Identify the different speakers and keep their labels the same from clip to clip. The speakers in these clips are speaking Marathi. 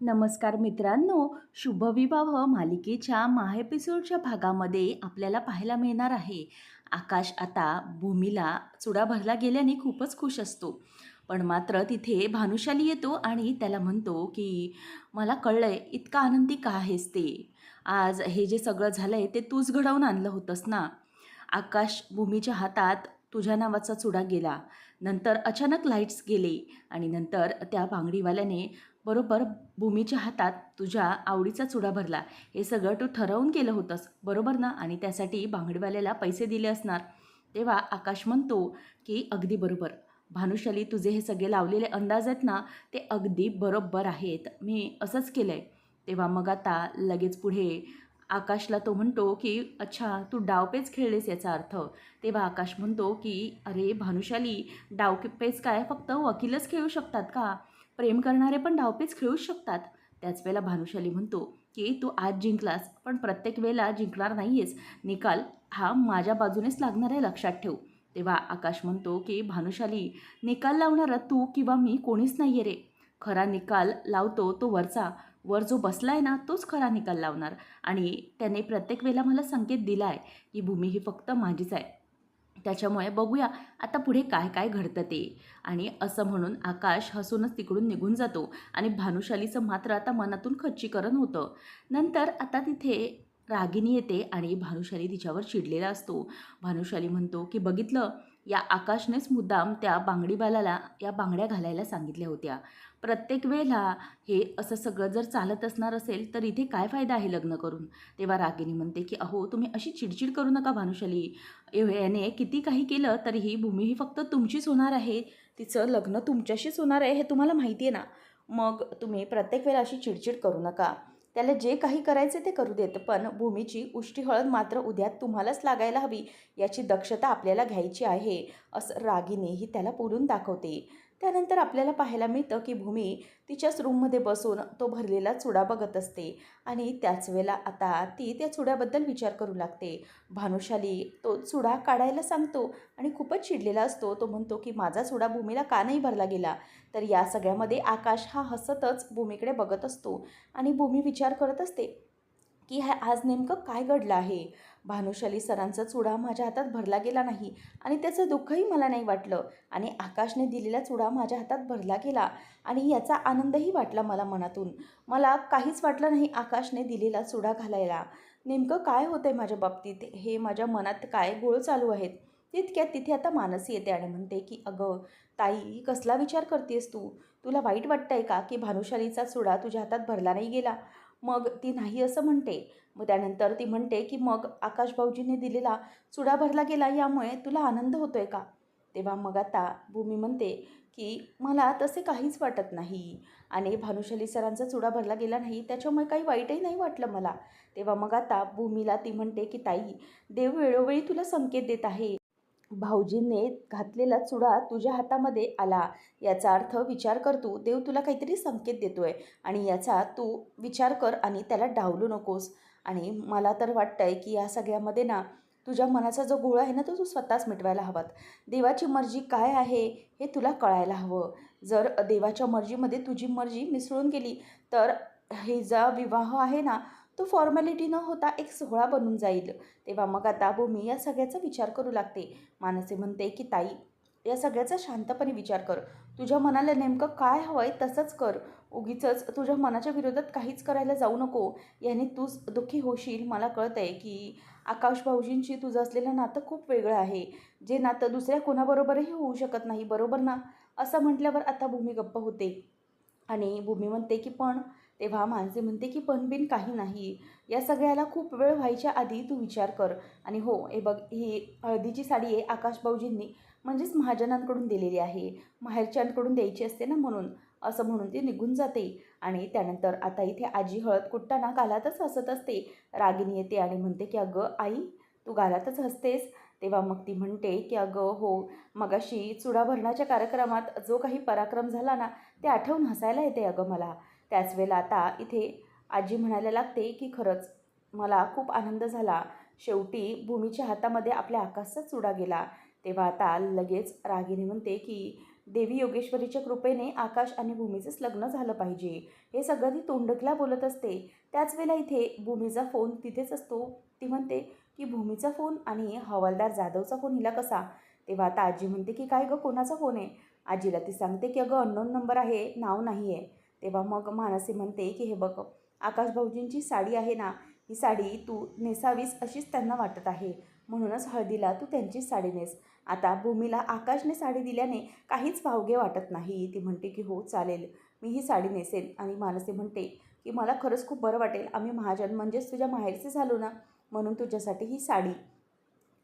Speaker 1: नमस्कार मित्रांनो शुभविवाह मालिकेच्या महा एपिसोडच्या भागामध्ये आपल्याला पाहायला मिळणार आहे. आकाश आता भूमीला चुडा भरला गेल्याने खूपच खुश असतो. पण मात्र तिथे भानुशाली येतो आणि त्याला म्हणतो की मला कळलंय इतका आनंदी का आहेस ते? आज हे जे सगळं झालं आहे ते तूच घडवून आणलं होतंस ना? आकाश भूमीच्या हातात तुझ्या नावाचा चुडा गेला. नंतर अचानक लाईट्स गेले आणि नंतर त्या बांगडीवाल्याने बरोबर भूमीच्या हातात तुझ्या आवडीचा चुडा भरला. हे सगळं तू ठरवून केलं होतंस बरोबर ना? आणि त्यासाठी भांगडीवाल्याला पैसे दिले असणार. तेव्हा आकाश म्हणतो की अगदी बरोबर. भानुशाली तुझे हे सगळे लावलेले अंदाज आहेत ना ते अगदी बरोबर आहेत. मी असंच केलं आहे तेव्हा मग आता लगेच पुढे आकाशला तो म्हणतो की अच्छा तू डावपेच खेळलेस याचा अर्थ. तेव्हा आकाश म्हणतो की अरे भानुशाली डावपेच काय? फक्त वकीलच खेळू शकतात का? प्रेम करणारे पण डावपेच खेळूच शकतात. त्याच वेळेला भानुशाली म्हणतो की तू आज जिंकलास पण प्रत्येक वेळेला जिंकणार नाही आहेस निकाल हा माझ्या बाजूनेच लागणार आहे लक्षात ठेव. तेव्हा आकाश म्हणतो की भानुशाली निकाल लावणारा तू किंवा मी कोणीच नाही आहे रे. खरा निकाल लावतो तो वरचा. वर जो बसला आहे ना तोच खरा निकाल लावणार. आणि त्याने प्रत्येक वेळेला मला संकेत दिला आहे की भूमी ही फक्त माझीच आहे. त्याच्यामुळे बघूया आता पुढे काय काय घडतं ते. आणि असं म्हणून आकाश हसूनच तिकडून निघून जातो आणि भानुशालीचं मात्र आता मनातून खच्चीकरण होतं. नंतर आता तिथे रागिनी येते आणि भानुशाली तिच्यावर चिडलेला असतो. भानुशाली म्हणतो की बघितलं या आकाशनेच मुद्दाम त्या बांगडीबालाला या बांगड्या घालायला सांगितल्या होत्या. प्रत्येक वेळेला हे असं सगळं जर चालत असणार असेल तर इथे काय फायदा आहे लग्न करून? तेव्हा रागिनी म्हणते की अहो तुम्ही अशी चिडचिड करू नका भानुशाली. याने किती काही केलं तरीही भूमी ही फक्त तुमचीच होणार आहे. तिचं लग्न तुमच्याशीच होणार आहे हे तुम्हाला माहिती आहे ना. मग तुम्ही प्रत्येक वेळेला अशी चिडचिड करू नका. त्याला जे काही करायचे ते करू देत पण भूमीची उष्टी हळद मात्र उद्या तुम्हालाच लागायला हवी याची दक्षता आपल्याला घ्यायची आहे असं रागिनीही त्याला पुढून दाखवते. त्यानंतर आपल्याला पाहायला मिळतं की भूमी तिच्याच रूममध्ये बसून तो भरलेला चुडा बघत असते. आणि त्याच वेळेला आता ती त्या चुड्याबद्दल विचार करू लागते. भानुशाली तो चुडा काढायला सांगतो आणि खूपच चिडलेला असतो. तो म्हणतो की माझा चुडा भूमीला का नाही भरला गेला? तर या सगळ्यामध्ये आकाश हा हसतच भूमीकडे बघत असतो. आणि भूमी विचार करत असते की हा आज नेमकं काय घडलं आहे? भानुशाली सरांचा चुडा माझ्या हातात भरला गेला नाही आणि त्याचं दुःखही मला नाही वाटलं आणि आकाशने दिलेला चुडा माझ्या हातात भरला गेला आणि याचा आनंदही वाटला मला मनातून. मला काहीच वाटलं नाही आकाशने दिलेला चुडा घालायला. नेमकं काय होतं आहे माझ्या बाबतीत? हे माझ्या मनात काय गोळ चालू आहेत? तितक्यात तिथे आता मानसी येते आणि म्हणते की अगं ताई कसला विचार करतेस तू? तुला वाईट वाटतंय का की भानुशालीचा चुडा तुझ्या हातात भरला नाही गेला? मग ती नाही असं म्हणते. मग त्यानंतर ती म्हणते की मग आकाश भाऊजीने दिलेला चुडा भरला गेला यामुळे तुला आनंद होतोय का? तेव्हा मग आता भूमी म्हणते की मला तसे काहीच वाटत नाही. आणि भानुशाली सरांचा चुडा भरला गेला नाही त्याच्यामुळे काही वाईटही नाही वाटलं मला. तेव्हा मग आता भूमीला ती म्हणते की ताई देव वेळोवेळी तुला संकेत देत आहे. भाऊजींनी घातलेला चुडा तुझ्या हातामध्ये आला. याचा अर्थ विचार कर तू. देव तुला काहीतरी संकेत देतोय आणि याचा तू विचार कर आणि त्याला डावलू नकोस. आणि मला तर वाटतं आहे की या सगळ्यामध्ये ना तुझ्या मनाचा जो गोळा आहे ना तो तू स्वतःच मिटवायला हवात. देवाची मर्जी काय आहे हे तुला कळायला हवं. जर देवाच्या मर्जीमध्ये तुझी मर्जी मिसळून गेली तर हे जा विवाह आहे ना तो फॉर्मॅलिटी न होता एक सोहळा बनून जाईल. तेव्हा मग आता भूमी या सगळ्याचा विचार करू लागते. मानसी म्हणते की ताई या सगळ्याचा शांतपणे विचार कर. तुझ्या मनाला नेमकं काय हवं आहे तसंच कर. उगीच तुझ्या मनाच्या विरोधात काहीच करायला जाऊ नको. याने तूच दुःखी होशील. मला कळतं आहे की आकाश भाऊजींशी तुझं असलेलं नातं खूप वेगळं आहे. जे नातं दुसऱ्या कोणाबरोबरही होऊ शकत नाही बरोबर ना? असं म्हटल्यावर आता भूमी गप्प होते. आणि भूमी म्हणते की पण तेव्हा माणसे म्हणते की पण बिन काही नाही. या सगळ्याला खूप वेळ व्हायच्या आधी तू विचार कर. आणि हो हे बघ ही हळदीची साडी आहे आकाश भाऊजींनी म्हणजेच महाजनांकडून दिलेली आहे. माहेरच्यांकडून द्यायची असते ना म्हणून असं म्हणून ती निघून जाते. आणि त्यानंतर आता इथे आजी हळद कुट्टाना गालातच हसत असते. रागिनी येते आणि म्हणते की अगं आई तू गालातच हसतेस. तेव्हा मग ती म्हणते की अगं हो मगाशी चुडा भरण्याच्या कार्यक्रमात जो काही पराक्रम झाला ना ते आठवून हसायला येते अगं मला. त्याच वेळेला आता इथे आजी म्हणायला लागते की खरंच मला खूप आनंद झाला. शेवटी भूमीच्या हातामध्ये आपल्या आकाशचा चुडा गेला. तेव्हा आता लगेच रागिनी म्हणते की देवी योगेश्वरीच्या कृपेने आकाश आणि भूमीचंच लग्न झालं पाहिजे. हे सगळं ती तोंडकला बोलत असते. त्याच वेळेला इथे भूमीचा फोन तिथेच असतो. ती म्हणते की भूमीचा फोन आणि हवालदार जाधवचा फोन हिला कसा? तेव्हा आता आजी म्हणते की काय गं कोणाचा फोन आहे? आजीला ती सांगते की अगं अननोन नंबर आहे नाव नाही आहे तेव्हा मग मानसी म्हणते की हे बघ आकाश भाऊजींची साडी आहे ना ही साडी तू नेसावीस अशीच त्यांना वाटत आहे. म्हणूनच हळदीला तू त्यांचीच साडी नेस. आता भूमीला आकाशने साडी दिल्याने काहीच भावगे वाटत नाही. ती म्हणते की हो चालेल मी ही साडी नेसेन आणि मानसी म्हणते की मला खरंच खूप बरं वाटेल. आम्ही महाजन म्हणजेच तुझ्या माहेरचे झालो ना म्हणून तुझ्यासाठी ही साडी.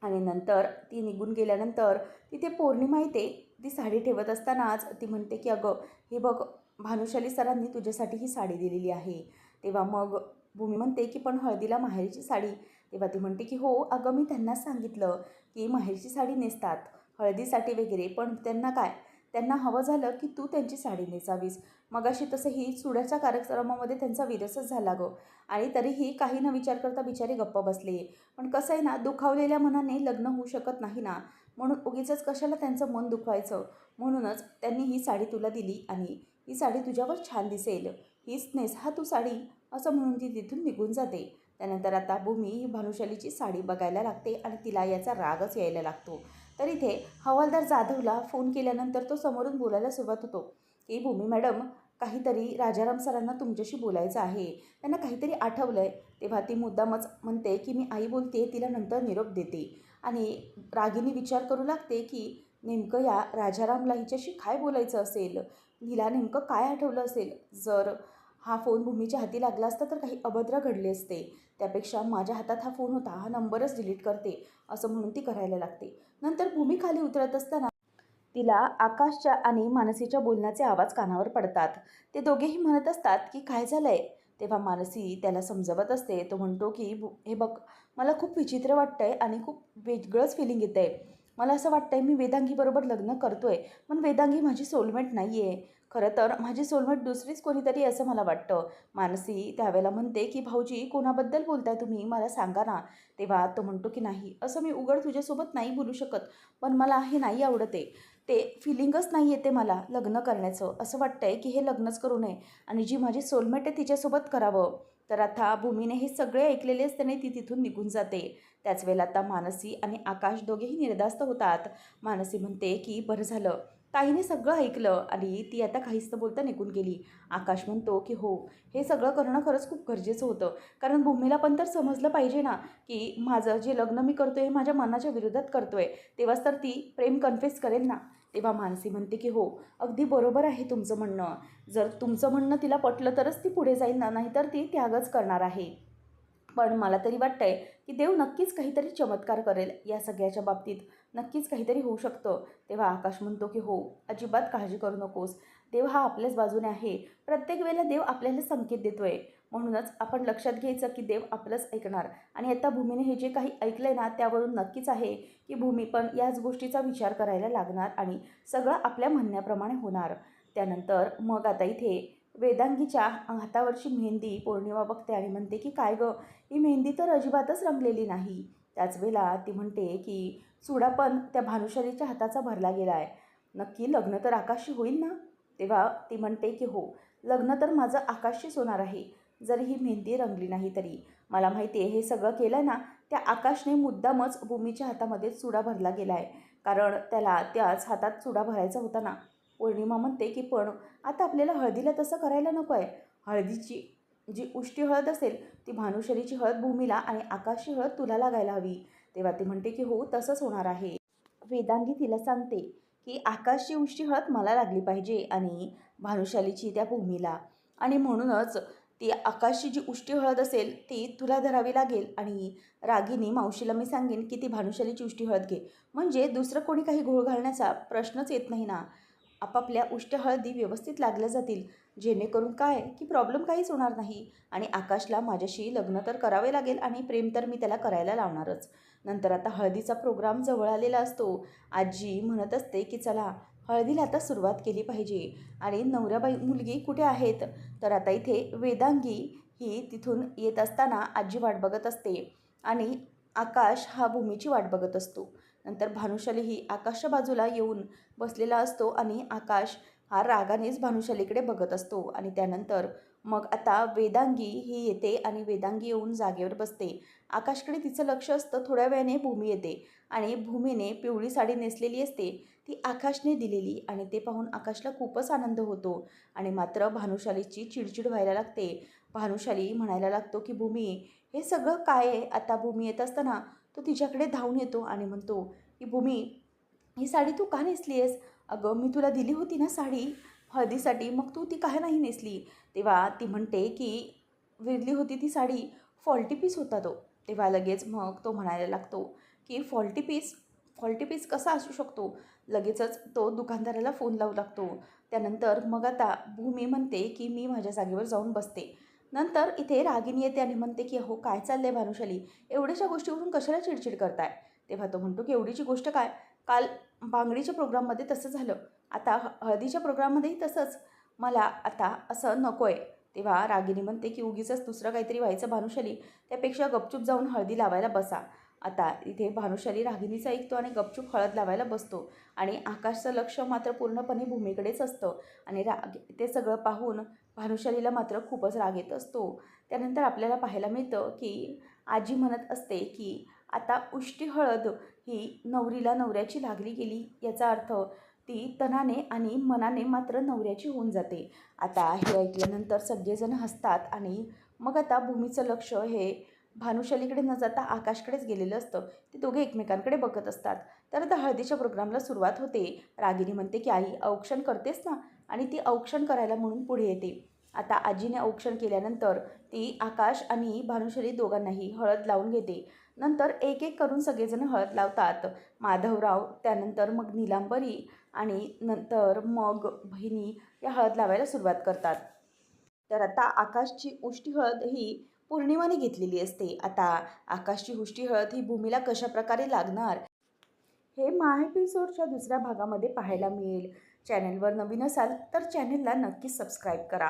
Speaker 1: आणि नंतर ती निघून गेल्यानंतर तिथे पौर्णिमा येते. ती साडी ठेवत असतानाच ती म्हणते की अगं हे बघ भानुशाली सरांनी तुझ्यासाठी ही साडी दिलेली आहे. तेव्हा मग भूमी म्हणते की पण हळदीला माहेरची साडी. तेव्हा ती म्हणते की हो अगं मी त्यांना सांगितलं की माहेरची साडी नेसतात. हळदीसाठी वगैरे पण त्यांना काय? त्यांना हवं झालं की तू त्यांची साडी नेसावीस. मग अशी तसं चुड्याच्या कार्यक्रमामध्ये त्यांचा विरसच झाला गं. आणि तरीही काही न विचार करता बिचारी गप्प बसले. पण कसं आहे ना दुखावलेल्या मनाने लग्न होऊ शकत नाही ना. म्हणून उगीच कशाला त्यांचं मन दुखवायचं? म्हणूनच त्यांनी ही साडी तुला दिली आणि ही साडी तुझ्यावर छान दिसेल. हीच नेस हा तू साडी असं म्हणून ती तिथून निघून जाते. त्यानंतर आता भूमी ही भानुशालीची साडी बघायला लागते आणि तिला याचा रागच यायला लागतो. तर इथे हवालदार जाधवला फोन केल्यानंतर तो समोरून बोलायला सुरुवात होतो. की भूमी मॅडम काहीतरी राजाराम सरांना तुमच्याशी बोलायचं आहे. त्यांना काहीतरी आठवलं आहे तेव्हा ती मुद्दामच म्हणते की मी आई बोलते तिला नंतर निरोप देते. आणि रागिनी विचार करू लागते की नेमकं या राजारामला हिच्याशी काय बोलायचं असेल? हिला नेमकं काय आठवलं असेल? जर हा फोन भूमीच्या हाती लागला असता तर काही अभद्र घडले असते. त्यापेक्षा माझ्या हातात हा फोन होता हा नंबरच डिलीट करते असं म्हणून ती करायला लागते. नंतर भूमी खाली उतरत असताना तिला आकाशच्या आणि मानसीच्या बोलण्याचे आवाज कानावर पडतात. ते दोघेही म्हणत असतात की काय झालं आहे तेव्हा मानसी त्याला समजवत असते. तो म्हणतो की हे बघ मला खूप विचित्र वाटतंय आणि खूप वेगळंच फिलिंग येतं आहे मला असं वाटतंय मी वेदांगीबरोबर लग्न करतोय पण वेदांगी माझी सोलमेट नाही आहे खरं तर माझी सोलमेट दुसरीच कोणीतरी असं मला वाटतं. मानसी त्यावेळेला म्हणते की भाऊजी कोणाबद्दल बोलताय तुम्ही? मला सांगा ना. तेव्हा तो म्हणतो की नाही असं मी उघड तुझ्यासोबत नाही बोलू शकत पण मला हे नाही आवडत. आहे ते फिलिंगच नाही येते मला लग्न करण्याचं. असं वाटतंय की हे लग्नच करू नये आणि जी माझी सोलमेट आहे तिच्यासोबत करावं. तर आता भूमीने हे सगळे ऐकलेले असताना ती तिथून निघून जाते. त्याच वेळेला आता मानसी आणि आकाश दोघेही निर्धास्त होतात. मानसी म्हणते की बरं झालं. ताईने सगळं ऐकलं आणि ती आता काहीच न बोलता निघून गेली. आकाश म्हणतो की हो हे सगळं करणं खरंच खूप गरजेचं होतं. कारण भूमीला पण तर समजलं पाहिजे ना की माझं जे लग्न मी करतो आहे माझ्या मनाच्या विरोधात करतो आहे तेव्हाच तर ती प्रेम कन्फेस करेल ना. तेव्हा मानसी म्हणते की हो अगदी बरोबर आहे तुमचं म्हणणं. जर तुमचं म्हणणं तिला पटलं तरच ती पुढे जाईल ना नाहीतर ती त्यागच करणार आहे. पण मला तरी वाटतंय की देव नक्कीच काहीतरी चमत्कार करेल या सगळ्याच्या बाबतीत. नक्कीच काहीतरी होऊ शकतं. तेव्हा आकाश म्हणतो की हो अजिबात काळजी करू नकोस. देव हा आपल्याच बाजूने आहे. प्रत्येक वेळेला देव आपल्याला संकेत देतोय. म्हणूनच आपण लक्षात घ्यायचं की देव आपलंच ऐकणार. आणि आता भूमीने हे जे काही ऐकलं आहे ना त्यावरून नक्कीच आहे की भूमी पण याच गोष्टीचा विचार करायला लागणार आणि सगळं आपल्या म्हणण्याप्रमाणे होणार. त्यानंतर मग आता इथे वेदांगीच्या हातावरची मेहंदी पौर्णिमा बघते आणि म्हणते की काय गं ही मेहंदी तर अजिबातच रंगलेली नाही. त्याच वेळेला ती म्हणते की चुडा पण त्या भानुशालीच्या हाताचा भरला गेला आहे नक्की लग्न तर आकाशशी होईल ना? तेव्हा ती म्हणते की हो लग्न तर माझं आकाशीच होणार आहे. जरी ही मेहंदी रंगली नाही तरी. मला माहिती आहे हे सगळं केलं ना त्या आकाशने मुद्दामच भूमीच्या हातामध्ये चुडा भरला गेला आहे कारण त्याला त्याच हातात चुडा भरायचा होता ना. पौर्णिमा म्हणते की पण आता आपल्याला हळदीला तसं करायला नको आहे हळदीची जी उष्टी हळद असेल ती भानुशरीची हळद भूमीला आणि आकाशची हळद तुला लागायला हवी. तेव्हा ती म्हणते की हो तसंच होणार आहे. वेदांगी तिला सांगते की आकाशची उष्टी हळद मला लागली पाहिजे आणि भानुशालीची त्या भूमीला. आणि म्हणूनच ती आकाशची जी उष्टी हळद असेल ती तुला धरावी लागेल. आणि रागीने मावशीला मी सांगेन की ती भानुशालीची उष्टी हळद घे. म्हणजे दुसरं कोणी काही घोळ घालण्याचा प्रश्नच येत नाही ना. आपापल्या उष्ट्या हळदी व्यवस्थित लागल्या जातील. जेणेकरून काय? की प्रॉब्लेम काहीच होणार नाही. आणि आकाशला माझ्याशी लग्न तर करावे लागेल आणि प्रेम तर मी त्याला करायला लावणारच. नंतर आता हळदीचा प्रोग्राम जवळ आलेला असतो. आजी म्हणत असते की चला हळदीला आता सुरुवात केली पाहिजे. आणि नवऱ्याबाई मुलगी कुठे आहेत? तर आता इथे वेदांगी ही तिथून येत असताना आजी वाट बघत असते. आणि आकाश हा भूमीची वाट बघत असतो. नंतर भानुशाली ही आकाशच्या बाजूला येऊन बसलेला असतो आणि आकाश हा रागानेच भानुशालीकडे बघत असतो. आणि त्यानंतर मग आता वेदांगी ही येते आणि वेदांगी येऊन जागेवर बसते. आकाशकडे तिचं लक्ष असतं थोड्या वेळाने भूमी येते आणि भूमीने पिवळी साडी नेसलेली असते. ती आकाशने दिलेली आणि ते पाहून आकाशला खूपच आनंद होतो आणि मात्र भानुशालीची चिडचिड व्हायला लागते. भानुशाली म्हणायला लागतो की भूमी हे सगळं काय आहे? आता भूमी येत असताना तो तिच्याकडे धावून येतो आणि म्हणतो की भूमी ही साडी तू का नेसली आहेस अगं मी तुला दिली होती ना साडी. हळदीसाठी. मग तू ती काय नाही नेसली? तेव्हा ती म्हणते की विरली होती ती साडी फॉल्टी पीस होता तो. तेव्हा लगेच मग तो म्हणायला लागतो की फॉल्टी पीस? फॉल्टी पीस कसा असू शकतो? लगेचच तो दुकानदाराला फोन लावू लागतो. त्यानंतर मग आता भूमी म्हणते की मी माझ्या जागेवर जाऊन बसते. नंतर इथे रागिनी येते आणि म्हणते की अहो काय चाललं आहे भानुशाली? एवढ्याशा गोष्टीवरून कशाला चिडचिड करताय? तेव्हा तो म्हणतो की एवढीची गोष्ट काय? काल बांगडीच्या प्रोग्राममध्ये तसं झालं. आता ह हळदीच्या प्रोग्राममध्येही तसंच. मला आता असं नको आहे तेव्हा रागिनी म्हणते की उगीचंच दुसरं काहीतरी व्हायचं भानुशाली. त्यापेक्षा गपचूप जाऊन हळदी लावायला बसा. आता इथे भानुशाली रागिणीचा ऐकतो आणि गपचूप हळद लावायला बसतो. आणि आकाशचं लक्ष मात्र पूर्णपणे भूमीकडेच असतं. आणि राग ते सगळं पाहून भानुशालीला मात्र खूपच राग येत असतो. त्यानंतर आपल्याला पाहायला मिळतं की आजी म्हणत असते की आता उष्टी हळद ही नवरीला नवऱ्याची लागली गेली याचा अर्थ ती तनाने आणि मनाने मात्र नवऱ्याची होऊन जाते. आता हे ऐकल्यानंतर सगळेजण हसतात आणि मग आता भूमीचं लक्ष हे भानुशालीकडे न जाता आकाशकडेच गेलेलं असतं. ते दोघे एकमेकांकडे बघत असतात. तर आता हळदीच्या प्रोग्रामला सुरुवात होते. रागिनी म्हणते की आई औक्षण करतेस ना? आणि ती औक्षण करायला म्हणून पुढे येते. आता आजीने औक्षण केल्यानंतर ती आकाश आणि भानुशाली दोघांनाही हळद लावून घेते. नंतर एक एक करून सगळेजण हळद लावतात. माधवराव त्यानंतर मग निलांबरी आणि नंतर मग बहिणी या हळद लावायला सुरुवात करतात. तर आता आकाशची उष्टी हळद ही पौर्णिमाने घेतलेली असते. आता आकाशची उष्टी हळद ही भूमीला कशा प्रकारे लागणार हे मा एपिसोडच्या दुसऱ्या भागामध्ये पाहायला मिळेल. चॅनलवर नवीन असाल तर चॅनेलला नक्कीच सबस्क्राईब करा.